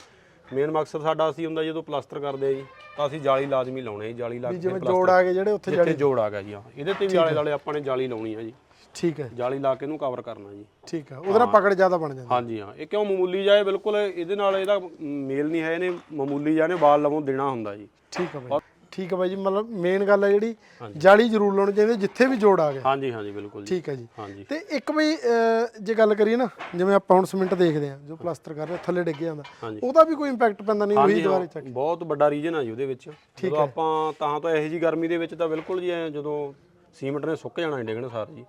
ਮੇਨ ਮਕਸਦ ਸਾਡਾ ਅਸੀਂ ਹੁੰਦਾ ਜਦੋਂ ਪਲਾਸਟਰ ਕਰਦੇ ਆ ਜੀ ਤਾਂ ਅਸੀਂ ਜਾਲੀ ਲਾਜ਼ਮੀ ਲਾਉਣੇ ਜੀ ਜਾਲੀ ਲਾ ਕੇ ਜਿਵੇਂ ਜੋੜ ਆ ਗਏ ਜਿਹੜੇ ਉੱਥੇ ਜਿੱਥੇ ਜੋੜ ਆ ਗਿਆ ਜੀ ਹਾਂ। ਇਹਦੇ ਤੇ ਵੀ ਆਲੇ ਦੁਆਲੇ ਆਪਾਂ ਨੇ ਜਾਲੀ ਲਾਉਣੀ ਆ ਜੀ। ਠੀਕ ਹੈ। ਜਾਲੀ ਲਾ ਕੇ ਇਹਨੂੰ ਕਵਰ ਕਰਨਾ ਜੀ। ਠੀਕ ਹੈ ਉਹਦੇ ਨਾਲ ਪਕੜ ਜ਼ਿਆਦਾ ਬਣ ਜਾਂਦੀ ਹਾਂਜੀ ਹਾਂ। ਇਹ ਕਿਉਂ ਮਾਮੂਲੀ ਜਾਏ? ਬਿਲਕੁਲ ਇਹਦੇ ਨਾਲ ਇਹਦਾ ਮੇਲ ਨਹੀਂ ਹੈ ਇਹਨੇ ਮਾਮੂਲੀ ਨੇ ਵਾਲ ਲਵੋਂ ਦੇਣਾ ਹੁੰਦਾ ਜੀ। ਠੀਕ ਹੈ ਬਾਈ। ਠੀਕ ਹੈ ਬਾਈ ਜੀ ਮਤਲਬ ਮੇਨ ਗੱਲ ਹੈ ਜਿਹੜੀ ਜਾਲੀ ਜ਼ਰੂਰ ਲਾਉਣੀ ਚਾਹੀਦੀ ਜਿੱਥੇ ਵੀ ਜੋੜ ਆ ਗਿਆ। ਹਾਂਜੀ ਹਾਂਜੀ ਬਿਲਕੁਲ ਜੀ। ਠੀਕ ਹੈ ਜੀ। ਹਾਂਜੀ। ਤੇ ਇੱਕ ਬਈ ਜੇ ਗੱਲ ਕਰੀਏ ਨਾ ਜਿਵੇਂ ਆਪਾਂ ਹੁਣ ਸੀਮੈਂਟ ਦੇਖਦੇ ਆ ਜੋ ਪਲਾਸਟਰ ਕਰ ਰਹੇ ਥੱਲੇ ਡਿੱਗ ਜਾਂਦਾ। ਉਹਦਾ ਵੀ ਕੋਈ ਇੰਪੈਕਟ ਪੈਂਦਾ ਨਹੀਂ ਉਹੀ ਦੁਬਾਰੇ ਹਾਂ, ਬਹੁਤ ਵੱਡਾ ਰੀਜਨ ਆ ਜੀ ਉਹਦੇ ਵਿੱਚ। ਜਦੋਂ ਆਪਾਂ ਤਾਂ ਤਾਂ ਇਹੋ ਜੀ ਗਰਮੀ ਦੇ ਵਿੱਚ ਤਾਂ ਬਿਲਕੁਲ ਜੀ ਜਦੋਂ ਸੀਮੈਂਟ ਨੇ ਸੁੱਕ ਜਾਣਾ ਡਿੱਗਣ ਸਾਰ ਜੀ।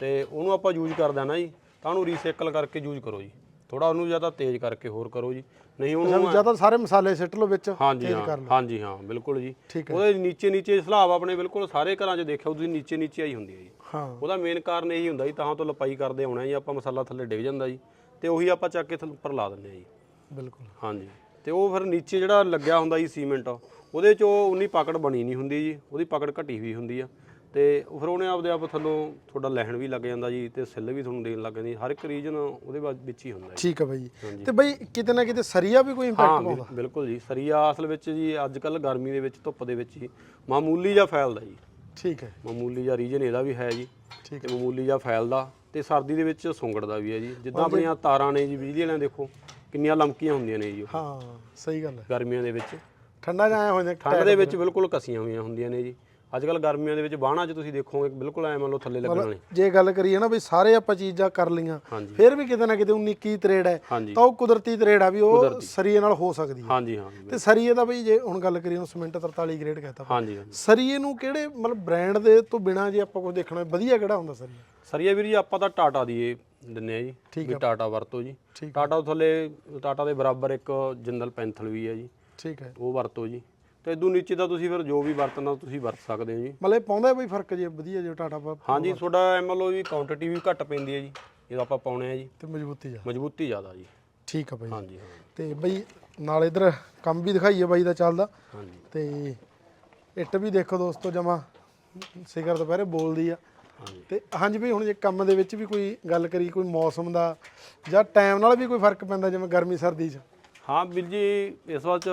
ਤੇ ਉਹਨੂੰ ਆਪਾਂ ਯੂਜ਼ ਕਰਦੇ ਆ ਨਾ ਜੀ ਤਾਂ ਉਹਨੂੰ ਰੀਸਾਈਕਲ ਕਰਕੇ ਯੂਜ਼ ਕਰੋ ਜੀ। ਥੋੜਾ ਉਹਨੂੰ ਜ਼ਿਆਦਾ ਤੇਜ਼ ਕਰਕੇ ਹੋਰ ਕਰੋ ਜੀ। ਨਹੀਂ ਉਹਨੂੰ ਜ਼ਿਆਦਾ ਸਾਰੇ ਮਸਾਲੇ ਸਿੱਟ ਲਓ ਵਿੱਚ ਹਾਂਜੀ ਹਾਂ ਹਾਂਜੀ ਹਾਂ ਬਿਲਕੁਲ ਜੀ। ਉਹਦੇ ਨੀਚੇ ਨੀਚੇ ਸਲਾਬ ਆਪਣੇ ਬਿਲਕੁਲ ਸਾਰੇ ਘਰਾਂ 'ਚ ਦੇਖਿਆ ਉਹਦੀ ਨੀਚੇ ਨੀਚੇ ਆਈ ਹੁੰਦੀ ਹੈ ਜੀ। ਹਾਂ। ਉਹਦਾ ਮੇਨ ਕਾਰਨ ਇਹੀ ਹੁੰਦਾ ਜੀ ਤਾਂ ਤੋਂ ਲਪਾਈ ਕਰਦੇ ਆਉਣਾ ਜੀ ਆਪਾਂ ਮਸਾਲਾ ਥੱਲੇ ਡਿੱਗ ਜਾਂਦਾ ਜੀ। ਤੇ ਉਹੀ ਆਪਾਂ ਚੱਕ ਕੇ ਥੱਲੇ ਉੱਪਰ ਲਾ ਦਿੰਦੇ ਆ ਜੀ। ਬਿਲਕੁਲ। ਹਾਂਜੀ। ਤੇ ਉਹ ਫਿਰ ਨੀਚੇ ਜਿਹੜਾ ਲੱਗਿਆ ਹੁੰਦਾ ਜੀ ਸੀਮੈਂਟ ਉਹਦੇ 'ਚ ਉਹ ਉਨੀ ਪਕੜ ਬਣੀ ਨਹੀਂ ਹੁੰਦੀ ਜੀ ਉਹਦੀ ਪਕੜ ਘਟੀ ਹੋਈ ਹੁੰਦੀ ਆ। ਤੇ ਫਿਰ ਉਹਨੇ ਆਪਦੇ ਆਪ ਥੱਲੋਂ ਤੁਹਾਡਾ ਲੈਣ ਵੀ ਲੱਗ ਜਾਂਦਾ ਜੀ ਤੇ ਸਿੱਲ ਵੀ ਤੁਹਾਨੂੰ ਦੇਣ ਲੱਗ ਜਾਂਦੀ ਹਰ ਇੱਕ ਰੀਜਨ ਉਹਦੇ ਬਾਅਦ ਵਿੱਚ ਹੀ ਹੁੰਦਾ ਜੀ। ਠੀਕ ਹੈ ਬਾਈ ਜੀ। ਤੇ ਬਾਈ ਕਿਤੇ ਨਾ ਕਿਤੇ ਸਰੀਆ ਵੀ ਕੋਈ ਇੰਪੈਕਟ ਹਾਂ ਬਿਲ- ਬਿਲਕੁਲ ਜੀ ਸਰੀਆ ਅਸਲ ਵਿੱਚ ਜੀ ਅੱਜ ਕੱਲ ਗਰਮੀ ਦੇ ਵਿੱਚ ਧੁੱਪ ਦੇ ਵਿੱਚ ਹੀ ਮਾਮੂਲੀ ਜਿਹਾ ਫੈਲਦਾ ਜੀ। ਠੀਕ ਹੈ। ਮਾਮੂਲੀ ਜਿਹਾ ਰੀਜਨ ਇਹਦਾ ਵੀ ਹੈ ਜੀ। ਠੀਕ ਤੇ ਮਾਮੂਲੀ ਜਿਹਾ ਫੈਲਦਾ ਤੇ ਸਰਦੀ ਦੇ ਵਿੱਚ ਸੁੰਗੜਦਾ ਵੀ ਹੈ ਜੀ। ਜਿੱਦਾਂ ਆਪਣੀਆਂ ਤਾਰਾਂ ਨੇ ਜੀ ਬਿਜਲੀ ਵਾਲਿਆਂ ਦੇਖੋ ਕਿੰਨੀਆਂ ਲਮਕੀਆਂ ਹੁੰਦੀਆਂ ਨੇ ਜੀ ਉਹ। ਹਾਂ ਸਹੀ ਗੱਲ ਹੈ। ਗਰਮੀਆਂ ਦੇ ਵਿੱਚ। ਠੰਡਾ ਜਿਹਾ ਆਇਆ ਹੋਇਆ ਠੰਡ ਦੇ ਵਿੱਚ ਬਿਲਕੁਲ ਕਸੀਆਂ ਹੋਈਆਂ ਹੁੰਦੀਆਂ ਨੇ ਜੀ। ਅੱਜ ਕੱਲ ਗਰਮੀਆਂ ਦੇ ਵਿੱਚ ਬਾਹਣਾ 'ਚ ਤੁਸੀਂ ਦੇਖੋਗੇ ਬਿਲਕੁਲ ਐ ਮੰਨ ਲਓ ਥੱਲੇ ਲੱਗਣ ਵਾਲੇ। ਜੇ ਗੱਲ ਕਰੀਏ ਨਾ ਵੀ ਸਾਰੇ ਆਪਾਂ ਚੀਜ਼ਾਂ ਕਰ ਲਈਆਂ ਫਿਰ ਵੀ ਕਿਤੇ ਨਾ ਕਿਤੇ 19 ਕੀ ਤਰੇੜ ਹੈ। ਤਾਂ ਉਹ ਕੁਦਰਤੀ ਤਰੇੜ ਆ ਵੀ ਉਹ ਸਰੀਏ ਨਾਲ ਹੋ ਸਕਦੀ ਹੈ। ਹਾਂਜੀ ਹਾਂ। ਤੇ ਸਰੀਏ ਦਾ ਬਈ ਜੇ ਹੁਣ ਗੱਲ ਕਰੀਏ ਉਹ ਸੀਮੈਂਟ 43 ਗ੍ਰੇਡ ਕਹਤਾ। ਹਾਂਜੀ ਸਰੀਏ ਨੂੰ ਕਿਹੜੇ ਮਤਲਬ ਬ੍ਰਾਂਡ ਦੇ ਤੋਂ ਬਿਨਾ ਜੇ ਆਪਾਂ ਕੁਝ ਦੇਖਣਾ ਵਧੀਆ ਕਿਹੜਾ ਹੁੰਦਾ ਸਰੀਆ ਸਰੀਆ ਵੀਰ ਜੀ ਆਪਾਂ ਤਾਂ ਟਾਟਾ ਦੀ ਇਹ ਦਿੰਨੇ ਆ ਜੀ ਵੀ ਟਾਟਾ ਵਰਤੋ ਜੀ। ਟਾਟਾ ਥੱਲੇ ਟਾਟਾ ਦੇ ਬਰਾਬਰ ਇੱਕ ਜਿੰਦਲ ਪੈਂਥਲ ਵੀ ਹੈ ਜੀ। ਠੀਕ ਹੈ। ਉਹ ਵਰਤੋ ਜੀ। ਤੇ ਇਦੋਂ ਨੀਚੇ ਤਾਂ ਤੁਸੀਂ ਫਿਰ ਜੋ ਵੀ ਵਰਤਣਾ ਤੁਸੀਂ ਵਰਤ ਸਕਦੇ ਹੋ ਜੀ। ਮਤਲਬ ਇਹ ਪਾਉਂਦਾ ਬਈ ਫ਼ਰਕ ਜੇ ਵਧੀਆ ਜੇ ਟਾਟਾ ਪਾ ਹਾਂਜੀ ਤੁਹਾਡਾ ਐਮਐਲਓ ਵੀ ਕੁਆਂਟੀਟੀ ਵੀ ਘੱਟ ਪੈਂਦੀ ਹੈ ਜੀ ਜਦੋਂ ਆਪਾਂ ਪਾਉਣੇ ਆ ਜੀ। ਤੇ ਮਜ਼ਬੂਤੀ ਜਾ ਮਜ਼ਬੂਤੀ ਜ਼ਿਆਦਾ ਜੀ। ਠੀਕ ਆ ਬਈ। ਹਾਂਜੀ ਹਾਂ ਤੇ ਬਈ ਨਾਲ ਇਧਰ ਕੰਮ ਵੀ ਦਿਖਾਈਏ ਬਾਈ ਦਾ ਚੱਲਦਾ। ਹਾਂਜੀ। ਤੇ ਇੱਟ ਵੀ ਦੇਖੋ ਦੋਸਤੋ ਜਮਾ ਸਿਖਰ ਦੁਪਹਿਰੇ ਬੋਲਦੀ ਆ। ਤੇ ਹਾਂਜੀ ਵੀ ਹੁਣ ਜੇ ਕੰਮ ਦੇ ਵਿੱਚ ਵੀ ਕੋਈ ਗੱਲ ਕਰੀ ਕੋਈ ਮੌਸਮ ਦਾ ਜਾਂ ਟਾਈਮ ਨਾਲ ਵੀ ਕੋਈ ਫ਼ਰਕ ਪੈਂਦਾ ਜਿਵੇਂ ਗਰਮੀ ਸਰਦੀ 'ਚ? ਹਾਂ ਵੀਰ ਜੀ ਇਸ ਵਾਰ ਚ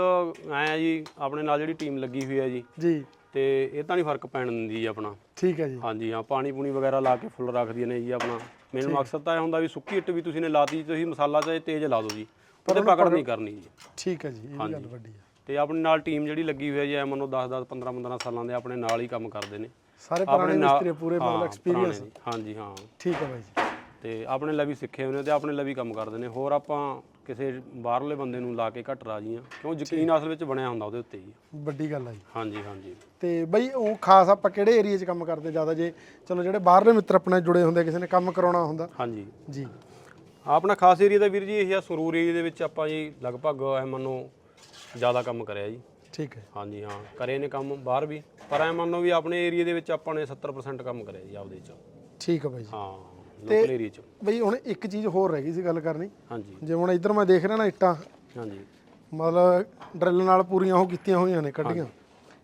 ਆਏ ਆ ਜੀ ਆਪਣੇ ਨਾਲ ਜਿਹੜੀ ਟੀਮ ਲੱਗੀ ਹੋਈ ਹੈ ਜੀ ਜੀ। ਤੇ ਇਹ ਤਾਂ ਨਹੀਂ ਫ਼ਰਕ ਪੈਣ ਦਿੰਦੀ ਜੀ ਆਪਣਾ। ਠੀਕ ਹੈ ਜੀ। ਹਾਂਜੀ ਹਾਂ ਪਾਣੀ ਪੂਣੀ ਵਗੈਰਾ ਲਾ ਕੇ ਫੁੱਲ ਰੱਖਦੀਆਂ ਨੇ ਜੀ ਆਪਣਾ। ਮੇਨ ਮਕਸਦ ਤਾਂ ਇਹ ਹੁੰਦਾ ਵੀ ਸੁੱਕੀ ਇੱਟ ਵੀ ਤੁਸੀਂ ਨੇ ਲਾਤੀ ਤੁਸੀਂ ਮਸਾਲਾ ਚਾਹੇ ਤੇਜ਼ ਲਾ ਦਿਓ ਜੀ। ਉਹਦੇ ਪਕੜ ਨਹੀਂ ਕਰਨੀ ਜੀ। ਠੀਕ ਹੈ ਜੀ ਇਹ ਵੀ ਗੱਲ ਵੱਡੀ ਆ। ਤੇ ਆਪਣੇ ਨਾਲ ਟੀਮ ਜਿਹੜੀ ਲੱਗੀ ਹੋਈ ਹੈ ਜੀ ਐ ਮੰਨੋ 10 10 15 15 ਸਾਲਾਂ ਦੇ ਆਪਣੇ ਨਾਲ ਹੀ ਕੰਮ ਕਰਦੇ ਨੇ। ਸਾਰੇ ਪੁਰਾਣੇ ਮਿਸਤਰੀ ਪੂਰੇ ਮਤਲਬ ਹਾਂ, ਐਕਸਪੀਰੀਅੰਸ ਹਾਂਜੀ ਹਾਂ। ਠੀਕ ਹੈ ਬਾਈ ਜੀ। ਤੇ ਆਪਣੇ ਲਈ ਵੀ ਸਿੱਖੇ ਹੋਏ ਨੇ ਤੇ ਆਪਣੇ ਲਈ ਵੀ ਕੰਮ ਕਰਦੇ ਨੇ। ਹੋਰ ਆਪਾਂ ਕਿਸੇ ਬਾਹਰਲੇ ਬੰਦੇ ਨੂੰ ਲਾ ਕੇ ਘੱਟ ਰਾਜੀ ਆ ਕਿਉਂ ਯਕੀਨ ਅਸਲ ਵਿੱਚ ਬਣਿਆ ਹੁੰਦਾ ਉਹਦੇ ਉੱਤੇ ਜੀ ਵੱਡੀ ਗੱਲ ਆ ਜੀ। ਹਾਂਜੀ ਹਾਂਜੀ। ਤੇ ਬਈ ਉਹ ਖਾਸ ਆਪਾਂ ਕਿਹੜੇ ਏਰੀਆ 'ਚ ਕੰਮ ਕਰਦੇ? ਜ਼ਿਆਦਾ ਜੇ ਚਲੋ ਜਿਹੜੇ ਬਾਹਰਲੇ ਮਿੱਤਰ ਆਪਣੇ ਜੁੜੇ ਹੁੰਦੇ ਕਿਸੇ ਨੇ ਕੰਮ ਕਰਾਉਣਾ ਹੁੰਦਾ। ਹਾਂਜੀ। ਜੀ। ਆਪਣਾ ਖਾਸ ਏਰੀਆ ਦਾ ਵੀਰ ਜੀ ਇਹ ਆ ਸਰੂਰ ਏਰੀਆ ਦੇ ਵਿੱਚ ਆਪਾਂ ਜੀ ਲਗਭਗ ਐ ਮੰਨੋ ਜ਼ਿਆਦਾ ਕੰਮ ਕਰਿਆ ਜੀ। ਠੀਕ ਹੈ। ਹਾਂਜੀ ਹਾਂ। ਕਰੇ ਨੇ ਕੰਮ ਬਾਹਰ ਵੀ। ਪਰ ਐ ਮੰਨੋ ਵੀ ਆਪਣੇ ਏਰੀਆ ਦੇ ਵਿੱਚ ਆਪਾਂ ਨੇ 70% ਕੰਮ ਕਰਿਆ ਜੀ ਆਪਦੇ ਚ। ਠੀਕ ਹੈ ਬਾਈ ਜੀ। ਹਾਂ। ਲੋਕਲ ਏਰੀਆ ਚ। ਬਈ ਹੁਣ ਇੱਕ ਚੀਜ਼ ਹੋਰ ਰਹਿ ਗਈ ਸੀ ਗੱਲ ਕਰਨੀ। ਹਾਂਜੀ। ਜੇ ਹੁਣ ਇੱਧਰ ਮੈਂ ਦੇਖ ਰਿਹਾ ਨਾ ਇੱਟਾਂ ਹਾਂਜੀ। ਮਤਲਬ ਡਰਿਲ ਨਾਲ ਪੂਰੀਆਂ ਉਹ ਕੀਤੀਆਂ ਹੋਈਆਂ ਨੇ ਕੱਢੀਆਂ।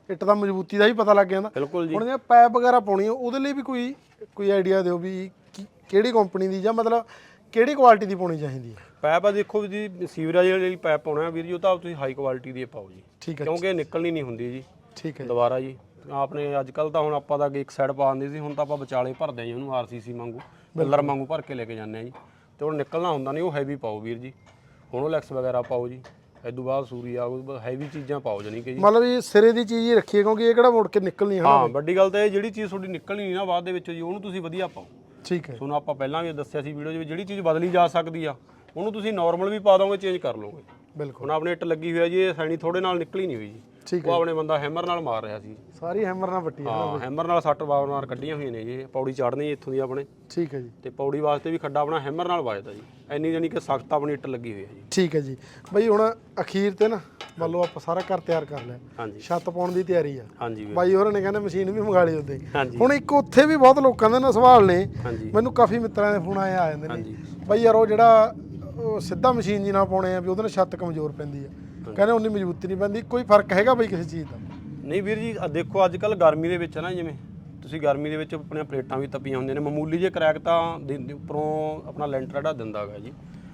ਇੱਟ ਦਾ ਮਜ਼ਬੂਤੀ ਦਾ ਹੀ ਪਤਾ ਲੱਗ ਜਾਂਦਾ ਬਿਲਕੁਲ ਜੀ। ਹੁਣ ਜੇ ਪਾਈਪ ਵਗੈਰਾ ਪਾਉਣੀ ਆ ਉਹਦੇ ਲਈ ਵੀ ਕੋਈ ਕੋਈ ਆਈਡੀਆ ਦਿਓ ਵੀ ਕੀ- ਕਿਹੜੀ ਕੰਪਨੀ ਦੀ ਜਾਂ ਮਤਲਬ ਕਿਹੜੀ ਕੁਆਲਿਟੀ ਦੀ ਪਾਉਣੀ ਚਾਹੀਦੀ ਹੈ ਪਾਈਪ ਆ ਦੇਖੋ ਜੀ ਸੀਵਰੇਜ ਵਾਲੀ ਪਾਈਪ ਪਾਉਣਾ ਵੀਰ ਜੀ ਉਹ ਤਾਂ ਤੁਸੀਂ ਹਾਈ ਕੁਆਲਿਟੀ ਦੀ ਪਾਓ ਜੀ। ਠੀਕ ਹੈ। ਕਿਉਂਕਿ ਇਹ ਨਿਕਲਣੀ ਨਹੀਂ ਹੁੰਦੀ ਜੀ। ਠੀਕ ਹੈ ਦੁਬਾਰਾ ਜੀ। ਆਪਣੇ ਅੱਜ ਕੱਲ ਤਾਂ ਹੁਣ ਆਪਾਂ ਤਾਂ ਇੱਕ ਸਾਈਡ ਪਾ ਦਿੰਦੇ ਸੀ ਹੁਣ ਤਾਂ ਆਪਾਂ ਵਿਚਾਲੇ ਭਰਦੇ ਆ ਜੀ ਉਹਨੂੰ ਆਰਸੀਸੀ ਵਾਂਗੂ ਪਿੱਲਰ ਵਾਂਗੂ ਭਰ ਕੇ ਲੈ ਕੇ ਜਾਂਦੇ ਆ ਜੀ। ਤੇ ਹੁਣ ਨਿਕਲਣਾ ਹੁੰਦਾ ਨਹੀਂ ਉਹ ਹੈਵੀ ਪਾਓ ਵੀਰ ਜੀ। ਹੋਣੋਲੈਕਸ ਵਗੈਰਾ ਪਾਓ ਜੀ। ਇਦੋਂ ਬਾਅਦ ਸੂਰੀ ਆਊ ਹੈਵੀ ਚੀਜ਼ਾਂ ਪਾਓ ਜਾਨੀ ਕਿ ਜੀ। ਮਤਲਬ ਇਹ ਸਿਰੇ ਦੀ ਚੀਜ਼ ਹੀ ਰੱਖੀਏ ਕਿਉਂਕਿ ਇਹ ਕਿਹੜਾ ਮੁੜ ਕੇ ਨਿਕਲਣੀ ਹੈ ਹਾਂ ਵੱਡੀ ਗੱਲ ਤਾਂ ਇਹ ਜਿਹੜੀ ਚੀਜ਼ ਤੁਹਾਡੀ ਨਿਕਲਣੀ ਨਹੀਂ ਨਾ ਬਾਅਦ ਦੇ ਵਿੱਚ ਜੀ ਉਹਨੂੰ ਤੁਸੀਂ ਵਧੀਆ ਪਾਓ। ਠੀਕ ਹੈ। ਤੁਹਾਨੂੰ ਆਪਾਂ ਪਹਿਲਾਂ ਵੀ ਦੱਸਿਆ ਸੀ ਵੀਡੀਓ 'ਚ ਵੀ ਜਿਹੜੀ ਚੀਜ਼ ਬਦਲੀ ਜਾ ਸਕਦੀ ਆ ਉਹਨੂੰ ਤੁਸੀਂ ਨਾਰਮਲ ਵੀ ਪਾ ਦੋਗੇ ਚੇਂਜ ਕਰ ਲਓਗੇ। ਬਿਲਕੁਲ। ਹੁਣ ਆਪਣੇ ਇੱਟ ਲੱਗੀ ਹੋਈ ਆ ਜੀ ਇਹ ਸੈਣੀ ਥੋੜੇ ਨਾਲ ਨਿਕਲੀ ਨਹੀਂ ਹੋਈ ਜੀ। ਠੀਕ ਉਹ ਆਪਣੇ ਬੰਦਾ ਹੈਮਰ ਨਾਲ ਮਾਰ ਰਿਹਾ ਸੀ। ਸਾਰੀ ਹੈਮਰ ਨਾਲ ਵੱਟੀ ਹੈ ਹਾਂ ਹੈਮਰ ਨਾਲ ਸੱਟ ਵਾਰ ਮਾਰ ਕੱਢੀਆਂ ਹੋਈਆਂ ਨੇ ਜੀ। ਪੌੜੀ ਚੜ੍ਹਨੀ ਇੱਥੋਂ ਦੀ ਆਪਣੇ। ਠੀਕ ਹੈ ਜੀ। ਤੇ ਪੌੜੀ ਵਾਸਤੇ ਵੀ ਖੱਡਾ ਆਪਣਾ ਹੈਮਰ ਨਾਲ ਵੱਜਦਾ ਜੀ। ਐਨੀ ਜਾਨੀ ਕਿ ਸਖਤ ਆਪਣੀ ਇੱਟ ਲੱਗੀ ਹੋਈ ਹੈ ਜੀ। ਠੀਕ ਹੈ ਜੀ। ਬਈ ਹੁਣ ਅਖੀਰ ਤੇ ਨਾ ਮੰਨ ਲਓ ਆਪਾਂ ਸਾਰਾ ਘਰ ਤਿਆਰ ਕਰ ਲਿਆ। ਹਾਂਜੀ। ਛੱਤ ਪਾਉਣ ਦੀ ਤਿਆਰੀ ਆ। ਹਾਂਜੀ ਬਾਈ ਹੋਰਾਂ ਨੇ ਕਹਿੰਦੇ ਮਸ਼ੀਨ ਵੀ ਮੰਗਾ ਲਈ ਉੱਤੇ ਹੁਣ ਇੱਕ ਉੱਥੇ ਵੀ ਬਹੁਤ ਲੋਕਾਂ ਦੇ ਨਾ ਸਵਾਲ ਨੇ। ਮੈਨੂੰ ਕਾਫੀ ਮਿੱਤਰਾਂ ਦੇ ਫੋਨ ਆਏ ਆ ਜਾਂਦੇ ਨੇ। ਬਾਈ ਯਾਰ ਉਹ ਜਿਹੜਾ ਸਿੱਧਾ ਮਸ਼ੀਨ ਜੀ ਨਾਲ ਪਾਉਣੇ ਆ ਵੀ ਉਹਦੇ ਨਾਲ ਛੱਤ ਕਮਜ਼ੋਰ ਪੈਂਦੀ ਆ। ਕਹਿੰਦੇ ਉਨੀ ਮਜ਼ਬੂਤੀ ਨਹੀਂ ਪੈਂਦੀ ਕੋਈ ਫ਼ਰਕ ਹੈਗਾ ਬਈ ਕਿਸੇ ਚੀਜ਼ ਦਾ? ਨਹੀਂ ਵੀਰ ਜੀ ਦੇਖੋ ਅੱਜ ਕੱਲ ਗਰਮੀ ਦੇ ਵਿੱਚ ਨਾ ਜਿਵੇਂ ਤੁਸੀਂ ਗਰਮੀ ਦੇ ਵਿੱਚ ਆਪਣੀਆਂ ਪਲੇਟਾਂ ਵੀ ਤਪੀਆਂ ਹੁੰਦੀਆਂ ਨੇ ਮਾਮੂਲੀ ਜਿਹੇ ਕਰੈਕ ਤਾਂ ਦਿਨ ਦੇ ਉੱਪਰੋਂ ਆਪਣਾ ਲੈਂਟਰ ਜਿਹੜਾ ਦਿੰਦਾ ਹੈਗਾ ਜੀ।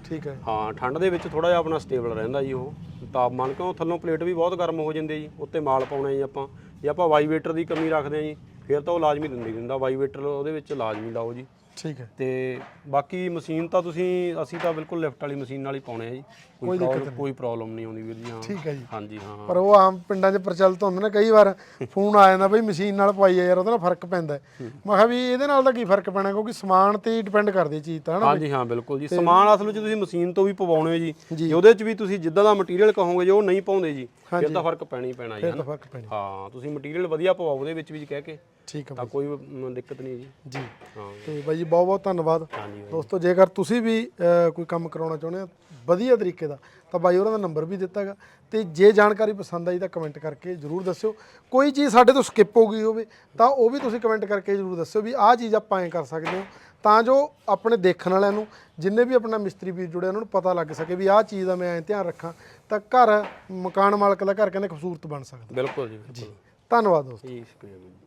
ਠੀਕ ਹੈ। ਹਾਂ ਠੰਡ ਦੇ ਵਿੱਚ ਥੋੜਾ ਜਿਹਾ ਆਪਣਾ ਸਟੇਬਲ ਰਹਿੰਦਾ ਜੀ ਉਹ। ਤਾਪਮਾਨ ਕਿਉਂ ਥੱਲੋਂ ਪਲੇਟ ਵੀ ਬਹੁਤ ਗਰਮ ਹੋ ਜਾਂਦੇ ਜੀ ਉੱਤੇ ਮਾਲ ਪਾਉਣਾ ਜੀ ਆਪਾਂ। ਜੇ ਆਪਾਂ ਵਾਈਵੇਟਰ ਦੀ ਕਮੀ ਰੱਖਦੇ ਆ ਜੀ ਫਿਰ ਤਾਂ ਉਹ ਲਾਜ਼ਮੀ ਦਿੰਦੀ ਦਿੰਦਾ ਵਾਈਵੇਟਰ ਉਹਦੇ ਵਿੱਚ ਲਾਜ਼ਮੀ ਲਾਓ ਜੀ। ਠੀਕ ਹੈ। ਤੇ ਬਾਕੀ ਮਸ਼ੀਨ ਤਾਂ ਤੁਸੀਂ ਅਸੀਂ ਤਾਂ ਬਿਲਕੁਲ ਲਿਫਟ ਵਾਲੀ ਮਸ਼ੀਨ ਨਾਲ ਹੀ ਪਾਉਣੇ ਆ ਜੀ। ਕੋਈ ਪ੍ਰੋਬਲਮ ਕੋਈ ਪ੍ਰੋਬਲਮ ਨਹੀਂ ਆਉਂਦੀ ਵੀਰ ਜੀ ਹਾਂ। ਠੀਕ ਹੈ ਜੀ। ਹਾਂਜੀ ਹਾਂ। ਪਰ ਉਹ ਆਮ ਪਿੰਡਾਂ 'ਚ ਪ੍ਰਚਲਿਤ ਹੁੰਦੇ ਨੇ ਕਈ ਵਾਰ ਫੋਨ ਆ ਜਾਂਦਾ ਬਈ ਮਸ਼ੀਨ ਨਾਲ ਪਾਈ ਆ ਯਾਰ ਉਹਦੇ ਨਾਲ ਫ਼ਰਕ ਪੈਂਦਾ। ਮੈਂ ਕਿਹਾ ਵੀ ਇਹਦੇ ਨਾਲ ਤਾਂ ਕੀ ਫ਼ਰਕ ਪੈਣਾ ਕਿਉਂਕਿ ਸਮਾਨ ਤੇ ਡਿਪੈਂਡ ਕਰਦੀ ਚੀਜ਼ ਤਾਂ ਹਨਾ ਹਾਂਜੀ ਹਾਂ ਬਿਲਕੁਲ ਜੀ। ਸਮਾਨ ਅਸਲ ਵਿੱਚ ਤੁਸੀਂ ਮਸ਼ੀਨ ਤੋਂ ਵੀ ਪਵਾਉਣੇ ਹੋ। ਜੇ। ਉਹਦੇ 'ਚ ਵੀ ਤੁਸੀਂ ਜਿੱਦਾਂ ਦਾ ਮਟੀਰੀਅਲ ਕਹੋਗੇ ਜੇ ਉਹ ਨਹੀਂ ਪਾਉਂਦੇ ਜੀ ਫਿਰ ਤਾਂ ਫ਼ਰਕ ਪੈਣਾ ਹੀ ਪੈਣਾ ਜੀ ਫਿਰ ਤਾਂ ਫ਼ਰਕ ਪੈਣਾ ਹਾਂ। ਤੁਸੀਂ ਮਟੀਰੀਅਲ ਵਧੀਆ ਪਵਾਓ ਉਹਦੇ ਵਿੱਚ ਵੀ ਕਹਿ ਕੇ ਠੀਕ ਹੈ ਤਾਂ ਕੋਈ ਮ, ਦਿੱਕਤ ਨਹੀਂ ਜੀ। ਜੀ। ਹਾਂ। ਤੇ ਬਾਈ ਜੀ ਬਹੁਤ ਬਹੁਤ ਧੰਨਵਾਦ। ਹਾਂਜੀ। ਦੋਸਤੋ ਜੇਕਰ ਤੁਸੀਂ ਵੀ ਕੋਈ ਕੰਮ ਕਰਾਉਣਾ ਚਾਹੁੰਦੇ ਹੋ ਵਧੀਆ ਤਰੀਕੇ ਦਾ ਤਾਂ ਬਾਈ ਹੋਰਾਂ ਦਾ ਨੰਬਰ ਵੀ ਦਿੱਤਾਗਾ ਤੇ ਜੇ ਜਾਣਕਾਰੀ ਪਸੰਦ ਆਈ ਤਾਂ ਕਮੈਂਟ ਕਰਕੇ ਜਰੂਰ ਦੱਸਿਓ। ਕੋਈ ਚੀਜ਼ ਸਾਡੇ ਤੋਂ ਸਕਿਪ ਹੋ ਗਈ ਹੋਵੇ ਤਾਂ ਉਹ ਵੀ ਤੁਸੀਂ ਕਮੈਂਟ ਕਰਕੇ ਜਰੂਰ ਦੱਸਿਓ ਵੀ ਆਹ ਚੀਜ਼ ਆਪਾਂ ਐਂ ਕਰ ਸਕਦੇ ਹਾਂ। ਤਾਂ ਜੋ ਆਪਣੇ ਦੇਖਣ ਵਾਲਿਆਂ ਨੂੰ ਜਿੰਨੇ ਵੀ ਆਪਣਾ ਮਿਸਤਰੀ ਵੀਰ ਜੁੜੇ ਉਹਨਾਂ ਨੂੰ ਪਤਾ ਲੱਗ ਸਕੇ ਵੀ ਆਹ ਚੀਜ਼ ਦਾ ਮੈਂ ਐਂ ਧਿਆਨ ਰੱਖਾਂ। ਤਾਂ ਘਰ ਮਕਾਨ ਮਾਲਕ ਦਾ ਘਰ ਕਹਿੰਦੇ ਖੂਬਸੂਰਤ ਬਣ ਸਕਦਾ। ਬਿਲਕੁਲ ਜੀ। ਬਿਲਕੁਲ ਧੰਨਵਾਦ ਦੋਸਤੋ। ਜੀ ਸ਼ੁਕਰੀਆ ਬਾਈ ਜੀ।